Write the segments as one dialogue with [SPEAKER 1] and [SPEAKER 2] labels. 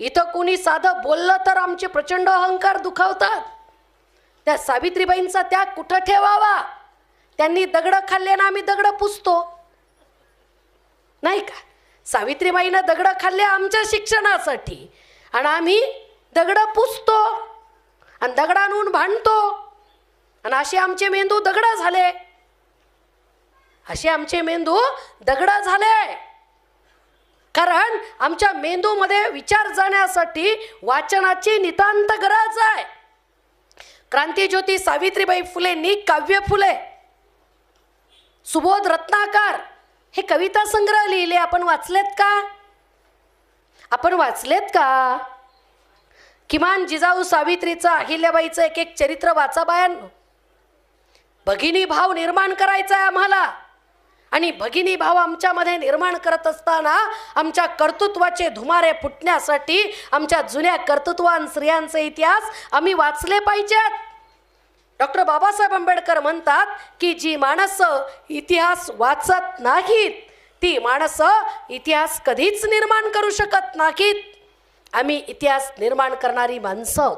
[SPEAKER 1] इथं कुणी साधं बोललं तर आमचे प्रचंड अहंकार दुखावतात. त्या सावित्रीबाईंचा त्याग कुठं ठेवावा? त्यांनी दगडं खाल्ले ना आम्ही दगडं पुसतो. नाही का? सावित्रीबाईनं दगडं खाल्ले आमच्या शिक्षणासाठी आणि आम्ही दगडं पुसतो आणि दगडांहून भांडतो. आणि असे आमचे मेंदू दगड झाले. असे आमचे मेंदू दगड झाले. कारण आमच्या मेंदूमध्ये विचार जाण्यासाठी वाचनाची नितांत गरज आहे. क्रांतीज्योती सावित्रीबाई फुलेंनी काव्य फुले. सुबोध रत्नाकार हे कविता संग्रह लिहिले आपण वाचलेत का? आपण वाचलेत का? किमान जिजाऊ सावित्रीचं अहिल्याबाईचं एक एक चरित्र वाचा बायांनो. भगिनी भाव निर्माण करायचा आहे आम्हाला. आणि भगिनी भाव आमच्यामध्ये निर्माण करत असताना आमच्या कर्तृत्वाचे धुमारे फुटण्यासाठी आमच्या जुन्या कर्तृत्वान स्त्रियांचे इतिहास आम्ही वाचले पाहिजेत. डॉक्टर बाबासाहेब आंबेडकर म्हणतात की जी माणसं इतिहास वाचत नाहीत ती माणसं इतिहास कधीच निर्माण करू शकत नाहीत. आम्ही इतिहास निर्माण करणारी माणसं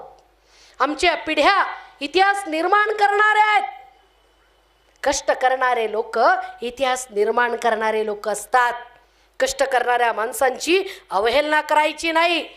[SPEAKER 1] आमच्या पिढ्या इतिहास निर्माण करणाऱ्या आहेत. कष्ट करणारे लोक इतिहास निर्माण करणारे लोक असतात. कष्ट करणाऱ्या माणसांची अवहेलना करायची नाही.